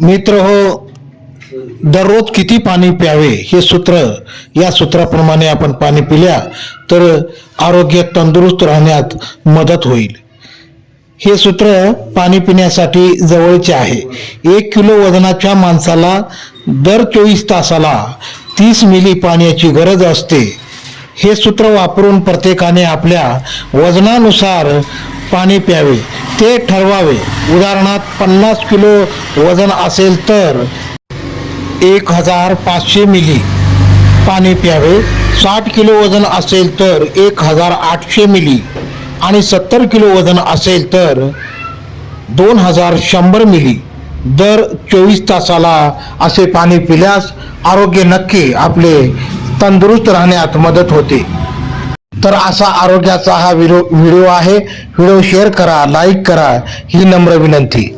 मित्र हो दररोज किती पाणी प्यावे हे सूत्र या सूत्राप्रमाणे आपण पाणी पिल्या तर आरोग्य तंदुरुस्त राहण्यात मदत होईल. हे सूत्र पाणी पिण्यासाठी जवळचे आहे. एक किलो वजनाच्या माणसाला दर चोवीस तासाला तीस मिली पाण्याची गरज असते. हे सूत्र वापरून प्रत्येकाने आपल्या वजनानुसार पाणी प्यावे. ते ठरवावे. उदाहरणार्थ पन्नास किलो वजन असेल तर एक हजार पाचशे मिली. पाणी प्यावे. साठ किलो वजन असेल तर एक हजार आठशे मिली. आणि सत्तर किलो वजन असेल तर दोन हजार शंभर मिली. दर चोवीस तासाला असे पाणी पिल्यास आरोग्य नक्की आपले तंदुरुस्त राहण्यात मदत होते. तर असा आरोग्याचा हा व्हिडिओ व्हिडिओ आहे. व्हिडिओ शेअर करा लाईक करा. ही नम्र विनंती.